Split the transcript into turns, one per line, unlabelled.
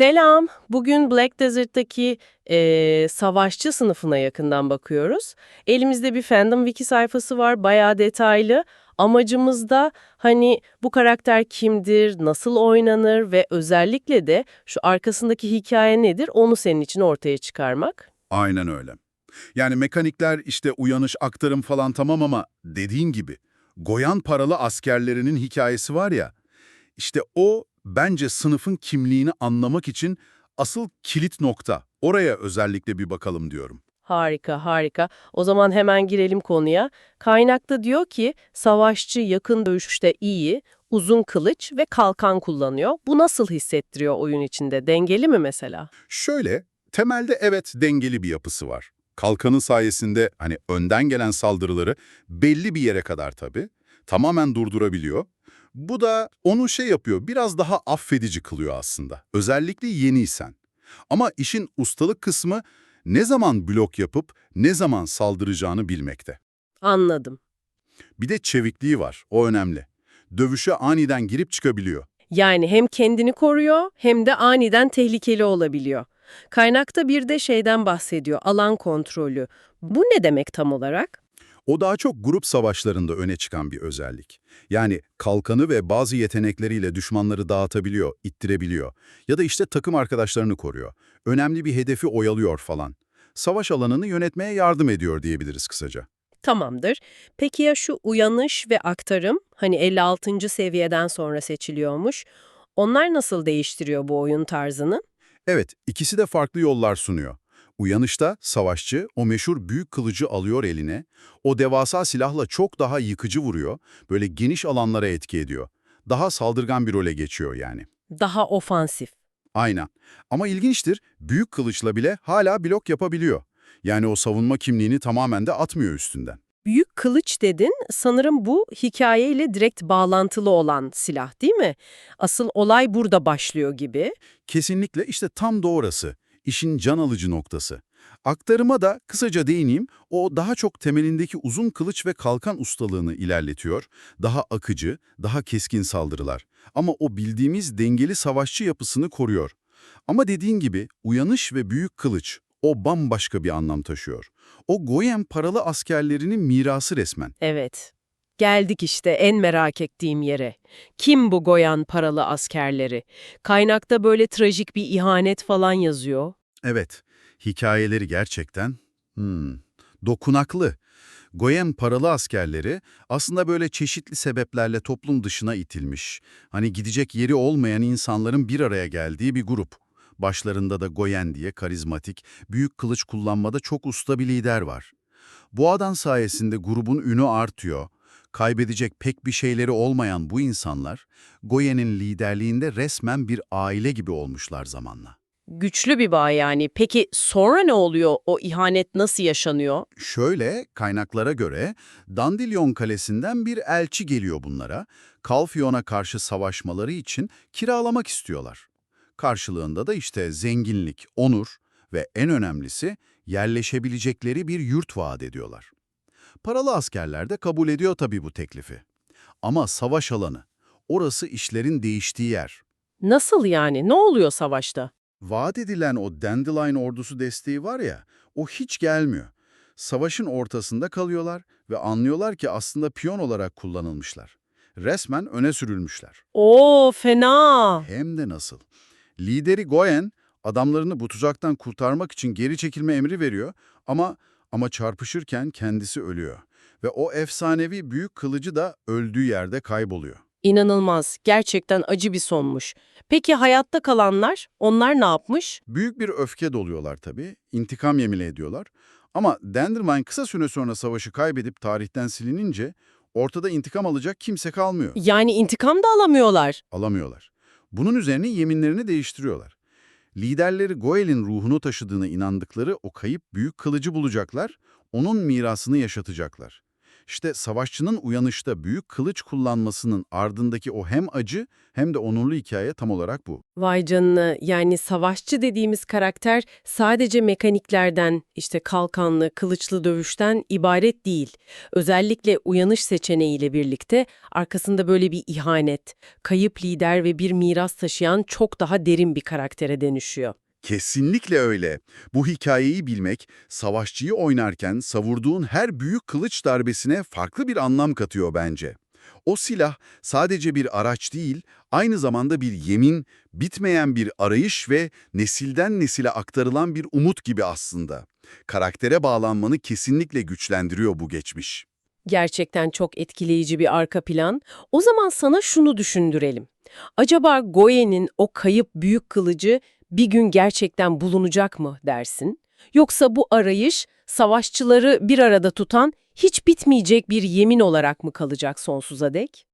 Selam. Bugün Black Desert'taki eee, savaşçı sınıfına yakından bakıyoruz. Elimizde bir fandom wiki sayfası var, bayağı detaylı. Amacımız da hani bu karakter kimdir, nasıl oynanır ve özellikle de şu arkasındaki hikaye nedir onu senin için ortaya çıkarmak.
Aynen öyle. Yani mekanikler işte uyanış, aktarım falan tamam ama dediğin gibi Goyan paralı askerlerinin hikayesi var ya, işte o bence sınıfın kimliğini anlamak için asıl kilit nokta. Oraya özellikle bir bakalım diyorum.
Harika, harika. O zaman hemen girelim konuya. Kaynakta diyor ki savaşçı yakın dövüşte iyi, uzun kılıç ve kalkan kullanıyor. Bu nasıl hissettiriyor oyun içinde? Dengeli mi mesela?
Şöyle, temelde evet dengeli bir yapısı var. Kalkanın sayesinde hani önden gelen saldırıları belli bir yere kadar tabii tamamen durdurabiliyor. Bu da onu şey yapıyor, biraz daha affedici kılıyor aslında. Özellikle yeniysen. Ama işin ustalık kısmı ne zaman blok yapıp ne zaman saldıracağını bilmekte.
Anladım.
Bir de çevikliği var, o önemli. Dövüşe aniden girip çıkabiliyor.
Yani hem kendini koruyor hem de aniden tehlikeli olabiliyor. Kaynakta bir de şeyden bahsediyor, alan kontrolü. Bu ne demek tam olarak?
O daha çok grup savaşlarında öne çıkan bir özellik. Yani kalkanı ve bazı yetenekleriyle düşmanları dağıtabiliyor, ittirebiliyor. Ya da işte takım arkadaşlarını koruyor. Önemli bir hedefi oyalıyor falan. Savaş alanını yönetmeye yardım ediyor diyebiliriz kısaca.
Tamamdır. Peki ya şu uyanış ve aktarım, hani 56. seviyeden sonra seçiliyormuş. Onlar nasıl değiştiriyor bu oyun tarzını?
Evet, ikisi de farklı yollar sunuyor. Uyanışta savaşçı o meşhur büyük kılıcı alıyor eline, o devasa silahla çok daha yıkıcı vuruyor, böyle geniş alanlara etki ediyor. Daha saldırgan bir role geçiyor yani.
Daha ofansif.
Aynen. Ama ilginçtir, büyük kılıçla bile hala blok yapabiliyor. Yani o savunma kimliğini tamamen de atmıyor üstünden.
Büyük kılıç dedin, sanırım bu hikayeyle direkt bağlantılı olan silah değil mi? Asıl olay burada başlıyor gibi.
Kesinlikle işte tam da orası. İşin can alıcı noktası. Aktarıma da kısaca değineyim, o daha çok temelindeki uzun kılıç ve kalkan ustalığını ilerletiyor. Daha akıcı, daha keskin saldırılar. Ama o bildiğimiz dengeli savaşçı yapısını koruyor. Ama dediğin gibi uyanış ve büyük kılıç, o bambaşka bir anlam taşıyor. O Goyen paralı askerlerinin mirası resmen.
Evet. Geldik işte en merak ettiğim yere. Kim bu Goyan paralı askerleri? Kaynakta böyle trajik bir ihanet falan yazıyor.
Evet, hikayeleri gerçekten hmm, dokunaklı. Goyen paralı askerleri aslında böyle çeşitli sebeplerle toplum dışına itilmiş, hani gidecek yeri olmayan insanların bir araya geldiği bir grup. Başlarında da Goyen diye karizmatik, büyük kılıç kullanmada çok usta bir lider var. Bu adam sayesinde grubun ünü artıyor. Kaybedecek pek bir şeyleri olmayan bu insanlar, Goyen'in liderliğinde resmen bir aile gibi olmuşlar zamanla.
Güçlü bir bağ yani. Peki sonra ne oluyor? O ihanet nasıl yaşanıyor?
Şöyle, kaynaklara göre Dandelion Kalesi'nden bir elçi geliyor bunlara. Kalfion'a karşı savaşmaları için kiralamak istiyorlar. Karşılığında da işte zenginlik, onur ve en önemlisi yerleşebilecekleri bir yurt vaat ediyorlar. Paralı askerler de kabul ediyor tabii bu teklifi. Ama savaş alanı, orası işlerin değiştiği yer.
Nasıl yani? Ne oluyor savaşta?
Vaat edilen o Dandelion ordusu desteği var ya, o hiç gelmiyor. Savaşın ortasında kalıyorlar ve anlıyorlar ki aslında piyon olarak kullanılmışlar. Resmen öne sürülmüşler.
Oo fena.
Hem de nasıl. Lideri Goyen, adamlarını bu tuzaktan kurtarmak için geri çekilme emri veriyor ama ama çarpışırken kendisi ölüyor. Ve o efsanevi büyük kılıcı da öldüğü yerde kayboluyor.
İnanılmaz. Gerçekten acı bir sonmuş. Peki hayatta kalanlar? Onlar ne yapmış?
Büyük bir öfke doluyorlar tabii, intikam yemini ediyorlar. Ama Dendermine kısa süre sonra savaşı kaybedip tarihten silinince ortada intikam alacak kimse kalmıyor.
Yani intikam da alamıyorlar.
Alamıyorlar. Bunun üzerine yeminlerini değiştiriyorlar. Liderleri Goel'in ruhunu taşıdığına inandıkları o kayıp büyük kılıcı bulacaklar, onun mirasını yaşatacaklar. İşte savaşçının uyanışta büyük kılıç kullanmasının ardındaki o hem acı hem de onurlu hikaye tam olarak bu.
Vay canına yani savaşçı dediğimiz karakter sadece mekaniklerden işte kalkanlı, kılıçlı dövüşten ibaret değil. Özellikle uyanış seçeneğiyle birlikte arkasında böyle bir ihanet, kayıp lider ve bir miras taşıyan çok daha derin bir karaktere dönüşüyor.
Kesinlikle öyle. Bu hikayeyi bilmek, savaşçıyı oynarken savurduğun her büyük kılıç darbesine farklı bir anlam katıyor bence. O silah sadece bir araç değil, aynı zamanda bir yemin, bitmeyen bir arayış ve nesilden nesile aktarılan bir umut gibi aslında. Karaktere bağlanmanı kesinlikle güçlendiriyor bu geçmiş.
Gerçekten çok etkileyici bir arka plan. O zaman sana şunu düşündürelim. Acaba Goye'nin o kayıp büyük kılıcı bir gün gerçekten bulunacak mı dersin? Yoksa bu arayış savaşçıları bir arada tutan hiç bitmeyecek bir yemin olarak mı kalacak sonsuza dek?